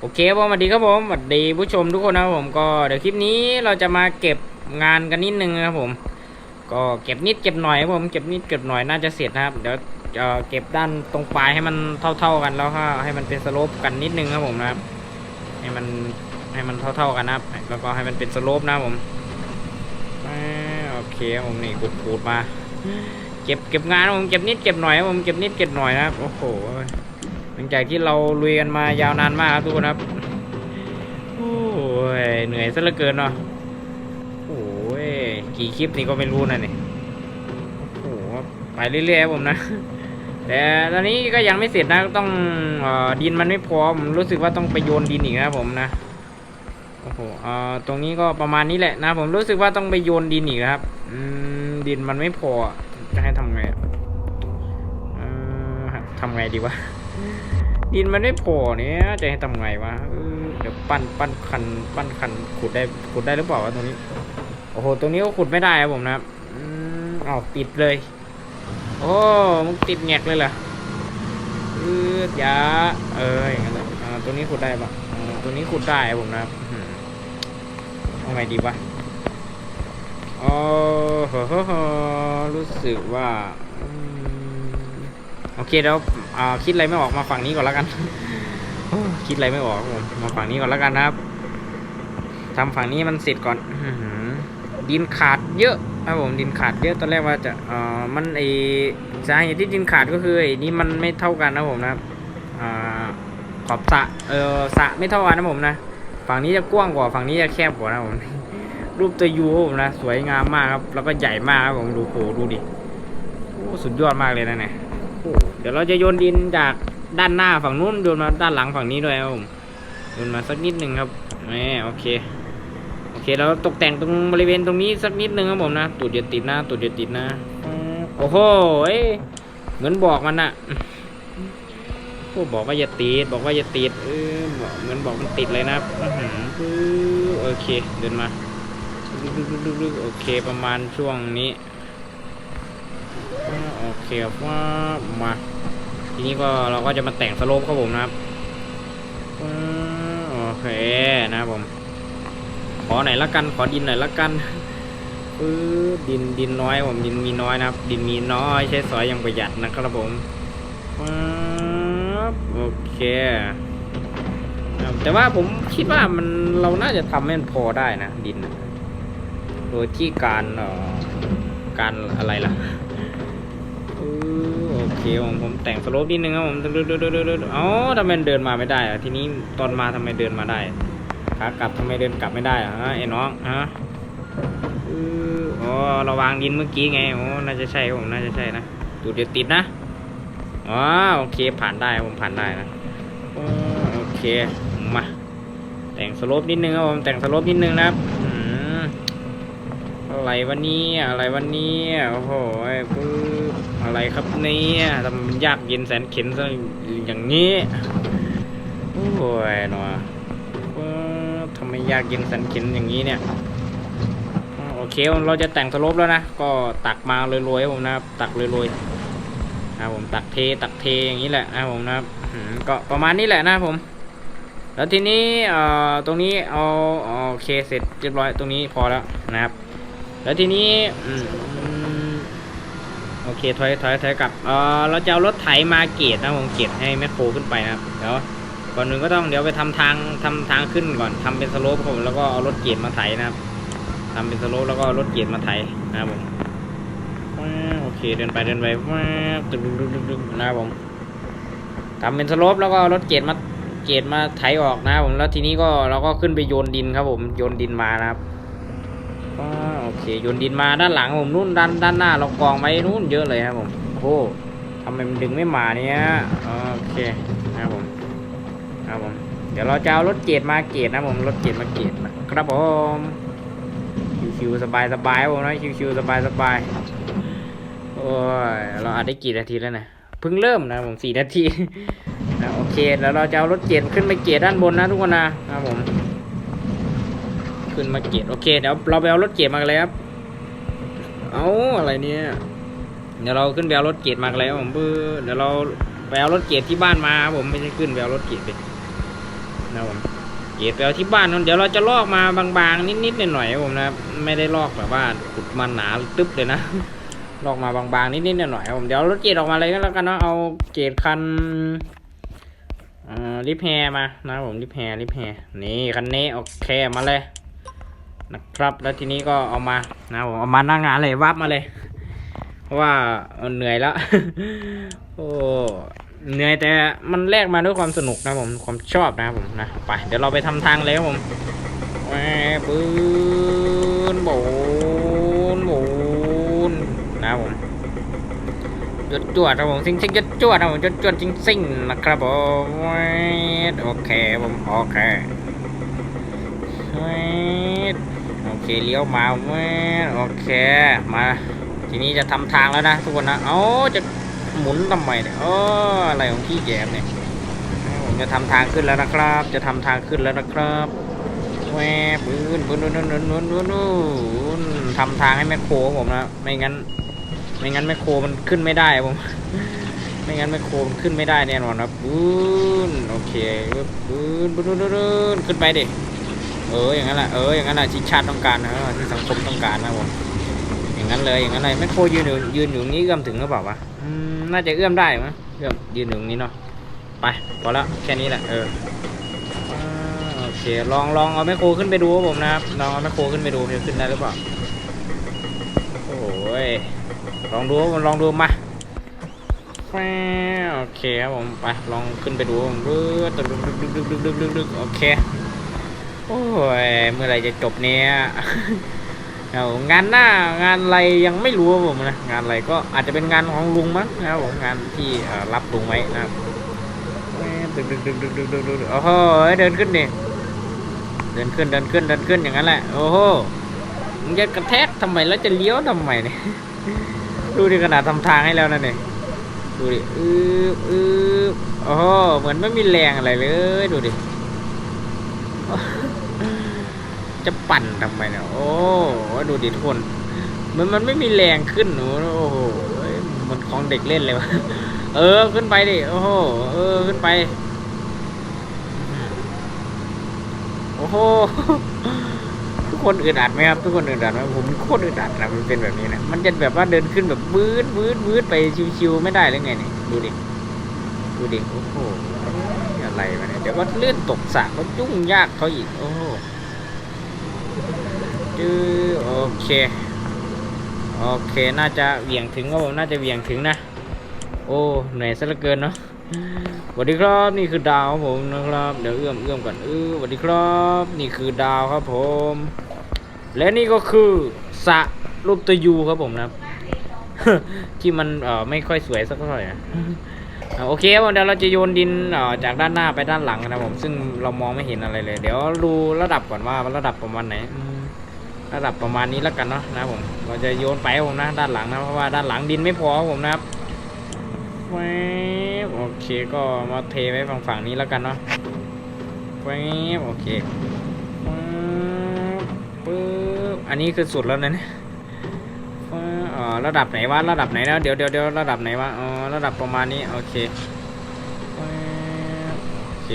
โอเคผมสวัสดีครับผมสวัสดีผู้ชมทุกคนนะครับผมก็เดี๋ยวคลิปนี้เราจะมาเก็บงานกันนิดนึงนะครับผม ก็เก็บนิดเก็บหน่อยครับผมเก็บนิดเก็บหน่อยน่าจะเสร็จนะครับเดี๋ยวจะเก็บด้านตรงปลายให้มันเท่า ๆกันแล้วก็ให้มันเป็นสโลปกันนิดนึงครับผมนะครับ ให้มันให้มันเท่า ๆกันนะครับแล้วก็ให้มันเป็นสโลปนะครับผมโอเคผมนี่ขูดมา เก็บเก็บงานผมเก็บนิดเก็บหน่อยผมเก็บนิดเก็บหน่อยนะครับโอ้โห หลังจากที่เราลุยกันมายาวนานมากครับทุกคนครับ โอ้ยเหนื่อยซะเหลือเกินเนาะโอ้ยกี่คลิปนี่ก็ไม่รู้นะนี่โอ้โหไปเรื่อยๆครับผมนะ แต่ตอนนี้ก็ยังไม่เสร็จนะต้องออดินมันไม่พอผมรู้สึกว่าต้องไปโยนดินอีกนะผมนะโอ้โหเออตรงนี้ก็ประมาณนี้แหละนะ ผมรู้สึกว่าต้องไปโยนดินอีกครับอืมดินมันไม่พอจะให้ทำไงออ่อทำไงดีวะ ดินมันไม่พอเนี่ยจะให้ทำไงวะเดี๋ยวปั้นปั้นคันปั้นคันขุดได้ขุดได้หรือเปล่าวะตรงนี้ โอ้โหตรงนี้ก็ขุดไม่ได้ครับผมนะครับอืมอ้าวติดเลย โอ้มึงติดแงกเลยเหรอเออยาเอออย่างนั้นเลยตัวนี้ขุดได้ปะตัวนี้ขุดได้ครับผมนะครับเอาไงดีวะอ๋อโหโหรู้สึกว่าโอเคเดี๋ยว อ่าคิดอะไรไม่ออกมาฝั่งนี้ก่อนแล้วกันคิดอะไรไม่ออกผมมาฝั่งนี้ก่อนแล้วกันนะครับทำฝั่งนี้มันเสร็จก่อนดินขาดเยอะครับผมดินขาดเยอะตอนแรกว่าจะเอ่อมันไอสาเหตุที่ดินขาดก็คือไอนี่มันไม่เท่ากันนะผมนะครับอ่าขอบสะเออสะไม่เท่ากันนะผมนะฝั่งนี้จะกว้างกว่าฝั่งนี้จะแคบกว่านะผมรูปตัวยูผมนะสวยงามมากครับแล้วก็ใหญ่มากครับผมดูโหดูดิโอ้สุดยอดมากเลยนะเนี่ย เดี๋ยวเราจะโยนดินจากด้านหน้าฝั่งนู้นโยนมาด้านหลังฝั่งนี้ด้วยครับผมโยนมาสักนิดหนึ่งครับแหมโอเคโอเคเราตกแต่งตรงบริเวณตรงนี้สักนิดหนึ่งครับผมนะตูดอย่าติดนะตูดอย่าติดนะโอ้โหเอ้เหมือนบอกมันอะโอ้บอกว่าอย่าติดบอกว่าอย่าติดเออบอกเหมือนบอกมันติดเลยนะครับอื้อหือปึ๊บโอเคเดินมาโอเคประมาณช่วงนี้ เคครับว่ามาทีนี้ก็เราก็จะมาแต่งสโลปครับผมนะครับโอเคนะครับผม ขอไหนละกัน ขอดินหน่อยละกันปื้อดินดินน้อยผมดินมีน้อยนะครับ ดินมีน้อยใช้สอยอย่างประหยัดนะครับผมโอเคแต่ว่าผมคิดว่ามันเราน่าจะทำให้มันพอได้นะดิน โดยที่การการอะไรล่ะ โอเคผมผมแต่งสโลปนิดนึงครับผมอ๋อทำไมเดินมาไม่ได้อะทีนี้ตอนมาทำไมเดินมาได้ขากลับทำไมเดินกลับไม่ได้อะไอ้น้องฮะอืออ๋อเราวางดินเมื่อกี้ไงโอ้น่าจะใช่ผมน่าจะใช่นะดูเดี๋ยวติดนะอ๋อโอเคผ่านได้ผมผ่านได้นะโอเคมาแต่งสโลปนิดนึงครับผมแต่งสโลปนิดนึงนะครับอะไรวันนี้อะไรวันนี้โอ้โหปึ๊บ อะไรครับเนี่ยทำไมมันยากเย็นแสนเข็นซะอย่างนี้ โอ้ยหนอว่าทำไมยากเย็นแสนเข็นอย่างนี้เนี่ยโอเคเราจะแต่งสลปแล้วนะ ก็ตักมาโรยๆผมนะครับ ตักโรยๆนะผมตักเทตักเทอย่างนี้แหละนะผมนะครับก็ประมาณนี้แหละนะผม แล้วทีนี้เอ่อตรงนี้เอาโอเคเสร็จเรียบร้อยตรงนี้พอแล้วนะครับ แล้วทีนี้อืม โอเคถอยถอยถอยกลับเออเราจะเอารถไถมาเกตนะผมเกตให้แมคโครขึ้นไปนะครับเดี๋ยวก่อนหนึ่งก็ต้องเดี๋ยวไปทำทางทำทางขึ้นก่อนทำเป็นสโลปครับผมแล้วก็เอารถเกียร์มาไถนะครับทำเป็นสโลปแล้วก็รถเกียร์มาไถนะครับผมว้าวโอเคเดินไปเดินไปว้าวตึกตึกตึกตึกตึกนะครับผมทำเป็นสโลปแล้วก็รถเกียร์มาเกียร์มาไถออกนะครับผมแล้วทีนี้ก็เราก็ขึ้นไปโยนดินครับผมโยนดินมานะครับ โอเคโยนดินมาด้านหลังผมนู่นด้านด้านหน้าเรากองไว้นู่นเยอะเลยครับผมโอ้ทำไมมันดึงไม่มาเนี่ยโอเคนะครับผมครับผมเดี๋ยวเราจะเอารถเกตมาเกตนะผมรถเกตมาเกตนะครับผมชิวๆสบายๆครับผมนะชิวๆสบายสบายๆโอ้ยเราอาจได้กี่นาทีแล้วนะเพิ่งเริ่มนะผมสี่นาทีนะโอเคแล้วเราจะเอารถเกตขึ้นไปเกตด้านบนนะทุกคนนะครับผม ขึ้นมาเกตโอเคเดี๋ยวเราไปเอารถเกตมากันเลยครับเอาอะไรเนี่ยเดี๋ยวเราขึ้นไปเอารถเกตมากันเลยครับผมเพื่อเดี๋ยวเราไปเอารถเกียร์ที่บ้านมาผมไม่ใช่ขึ้นไปเอารถเกียร์ไปนะผมเกรไปเอาที่บ้านนู่นเดี๋ยวเราจะลอกมาบางๆนิดๆหน่อยๆผมนะครับไม่ได้ลอกแบบว่าขุดมันหนาตึ๊บเลยนะลอกมาบางๆนิดๆหน่อยๆผมเดี๋ยวรถเกรออกมาเลยก็แล้วกันเนาะเอาเกรคันอ่าลิฟแฮมานะผมลิฟแฮลิฟแฮนี่คันนี้โอเคมาเลย นะครับ แล้วทีนี้ก็เอามานะผมเอามาหน้างานเลยวับมาเลย เพราะว่าเหนื่อยแล้ว โอ้เหนื่อยแต่มันแลกมาด้วยความสนุกนะผมความชอบนะครับผมนะไปเดี๋ยวเราไปทำทางเลยครับผมแหวปืนโบนโบนนะครับผมจวดจวดครับผมซิงซิงจวดจวดครับผมจวดจวดจริงซิงนะครับผมโอเคผมโอเคแหวโอ เคเลี้ยวมาแม่โอเคมา ทีนี้จะทำทางแล้วนะทุกคนนะโอ้จะหมุนทำไมเนี่ยโอ้อะไรของพี่แยมเนี่ยผมจะทำทางขึ้นแล้วนะครับ จะทำทางขึ้นแล้วนะครับแหวปืนปืนนู่นนู่นนู่นนู่นนู่นทำทางให้แม่โครผมนะไม่งั้น ไม่งั้นแม่โคมันขึ้นไม่ได้ผมไม่งั้นแม่โคมันขึ้นไม่ได้แน่นอนนะปืนโอเคปืนปืนปืนปืนขึ้นไปดิ เอออย่างนั้นแหละเอออย่างนั้นแหละที่ชาติต้องการนะที่สังคมต้องการนะผมอย่างนั้นเลยอย่างนั้นเลยแม่โคยืนอยู่ยืนอยู่งี้เอื้อมถึงหรือเปล่าวะน่าจะเอื้อมได้มั้ยเอื้อมยืนอยู่นี้เนาะไปพอแล้วแค่นี้แหละเออโอเคลองลองเอาแม่โคขึ้นไปดูผมนะครับลองเอาแม่โคขึ้นไปดูจะขึ้นได้หรือเปล่าโอ้ยลองดูลองดูมาโอเคครับผมไปลองขึ้นไปดูผมดึกดึกดึกดึกดึกดึกดึกโอเค โอ้ย เมื่อไรจะจบเนี่ยเอางานหน้างานอะไรยังไม่รู้ผมนะ งานอะไรก็อาจจะเป็นงานของลุงมั้งนะครับผมงานที่รับลุงไว้นะครับดึกดึกดึกดึกดึกดึกดึกโอ้โหเดินขึ้นดิเดินขึ้นเดินขึ้นเดินขึ้นอย่างนั้นแหละโอ้โหมึงจะกระแทกทำไมแล้วจะเลี้ยวทำไมเนี่ยดูดิขนาดทำทางให้แล้วนะเนี่ยดูดิอืออือโอ้โหเหมือนไม่มีแรงอะไรเลยดูดิ จะปั่นทำไมเนี่ยโอ้ดูดิทุกคนมันมันไม่มีแรงขึ้นหนูโอ้โหเอ้ยมันของเด็กเล่นเลยวะเออขึ้นไปดิโอ้โหเออขึ้นไปโอ้โหทุกคนอึดอัดไหมครับทุกคนอึดอัดไหมผมโคตรอึดอัดนะมันเป็นแบบนี้นะมันจะแบบว่าเดินขึ้นแบบวืดวืดวืดไปชิวๆไม่ได้เลยไงเนี่ยดูดิดูดิโอ้โหอะไรวะเนี่ยเดี๋ยวก็เลื่อนตกสระก็ยุ่งยากเขาอีกโอ้โห จื้อโอเค โอเค น่าจะเหวี่ยงถึงครับผม น่าจะเหวี่ยงถึงนะ โอ้เหนื่อยซะเหลือเกินเนาะสวัสดีครับ นี่คือดาวครับผมนะครับ เดี๋ยวเอื้อมเอื้อมก่อนเออสวัสดีครับ นี่คือดาวครับผม และนี่ก็คือสะรูปตัวยูครับผมนะครับที่มันเอ่อไม่ค่อยสวยสักเท่าไหร่นะโอเคครับเดี๋ยวเราจะโยนดินจากด้านหน้าไปด้านหลังนะครับผมซึ่งเรามองไม่เห็นอะไรเลย เดี๋ยวดูระดับก่อนว่าระดับประมาณไหน ระดับประมาณนี้แล้วกันเนาะนะผมเราจะโยนไปผมนะด้านหลังนะเพราะว่าด้านหลังดินไม่พอผมนะครับแวบโอเคก็มาเทไว้ฝั่งฝั่งนี้แล้วกันเนาะแวบโอเคปึ๊บอันนี้คือสุดแล้วนะเนี่ยอ่อระดับไหนวะระดับไหนแล้วเดี๋ยวเดี๋ยวเดี๋ยวระดับไหนวะอ๋อระดับประมาณนี้โอเคโอเค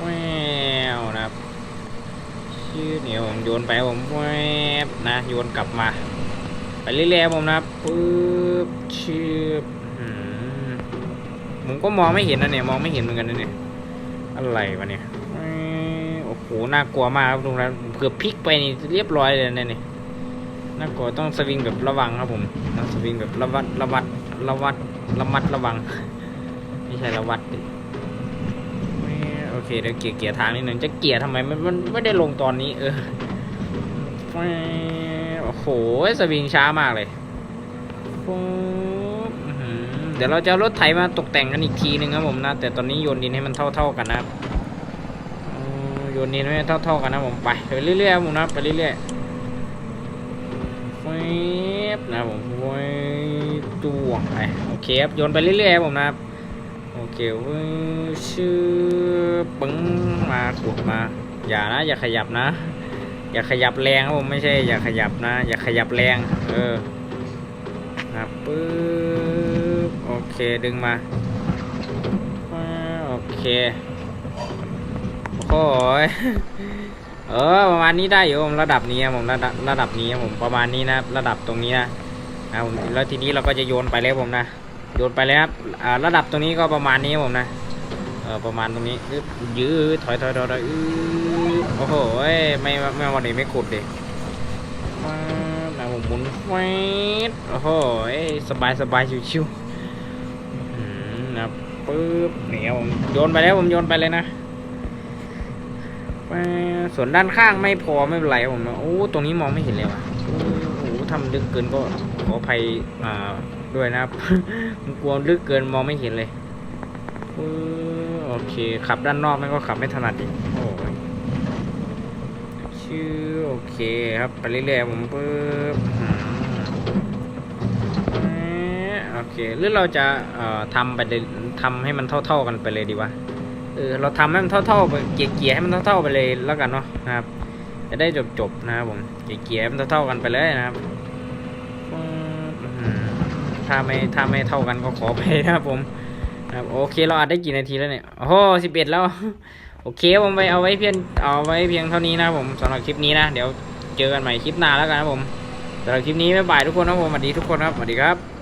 แววนะครับ เนี่ยผมโยนไปผมแวบนะโยนกลับมาไปเรื่อยๆครับผมนะปึ๊บชื่ออื้อหือผมก็มองไม่เห็นนะเนี่ยมองไม่เห็นเหมือนกันนะเนี่ยอะไรวะเนี่ยโอ้โหน่ากลัวมากครับตรงนั้นเกือบพลิกไปนี่เรียบร้อยเลยนะเนี่ยน่ากลัวต้องสวิงแบบระวังครับผมต้องสวิงแบบระวัดระวัดระวัดระมัดระวังไม่ใช่ระวัดดิ เคเดี๋ยวเกียร์เกียร์ทางนิดหนึ่งจะเกียร์ทำไมมันมันไม่ได้ลงตอนนี้ เออโอ้โหสวิงช้ามากเลยเดี๋ยวเราจะรถไถมาตกแต่งกันอีกทีนึงครับผมนะ แต่ตอนนี้โยนดินให้มันเท่า ๆกันนะครับโยนดินให้มันเท่า ๆกันนะผมไปไปเรื่อยๆครับผมนะไปเรื่อยๆแฟบนะผมแฟบตัวไปโอเคครับโยนไปเรื่อยๆครับผมนะครับ โอเคเว้ยชื่อปึ้งมาขุดมา อย่านะ อย่าขยับนะ อย่าขยับแรงครับผมไม่ใช่ อย่าขยับนะ อย่าขยับแรง เออนะปึ๊บโอเคดึงมาโอเคโอ้โหยเออประมาณนี้ได้อยู่ผมระดับนี้ผมระดับระดับนี้ผมประมาณนี้นะครับระดับตรงนี้นะนะผมแล้วทีนี้เราก็จะโยนไปเลยผมนะ โยนไปเลยครับระดับตรงนี้ก็ประมาณนี้ผมนะเออประมาณตรงนี้ยืดถอยถอยถอยถอยโอ้โหไม่ไม่ม่วันนี้ไม่ขุดดิว้าวนะผมหมุนแฟดโอ้โหสบายสบายชิวๆนะครับปึ๊บนี่ครับผมโยนไปแล้วผมโยนไปเลยนะส่วนด้านข้างไม่พอไม่เป็นไรผมโอ้ตรงนี้มองไม่เห็นเลยว่ะโอ้โหทำลึกเกินก็ขออภัยอ่า ด้วยนะครับ มันกลัวลึกเกินมองไม่เห็นเลยโอเค ขับด้านนอกมันก็ขับไม่ถนัดอีกโอ้ยชื่อโอเคครับไปเรื่อยๆผมปึ๊บอืมโอเคหรือเราจะเอ่อทำไปเลยทำให้มันเท่า ๆกันไปเลยดีวะเออเราทำให้มันเท่าๆไปเกลี่ยๆให้มันเท่าๆไปเลยแล้วกันเนาะนะครับจะได้จบๆนะครับผมเกลี่ยๆให้มันเท่าๆกันไปเลยนะครับ ถ้าไม่ถ้าไม่เท่ากันก็ขอไปนะครับผมครับโอเคเราอัดได้กี่นาทีแล้วเนี่ยโอ้โหสิบเอ็ดแล้ว โอเคผมไปเอาไว้เพียงเอาไว้เพียงเท่านี้นะผมสำหรับคลิปนี้นะ เดี๋ยวเจอกันใหม่คลิปหน้าแล้วกันนะผมสำหรับคลิปนี้บ๊ายบายทุกคนนะผมสวัสดีทุกคนครับสวัสดีครับ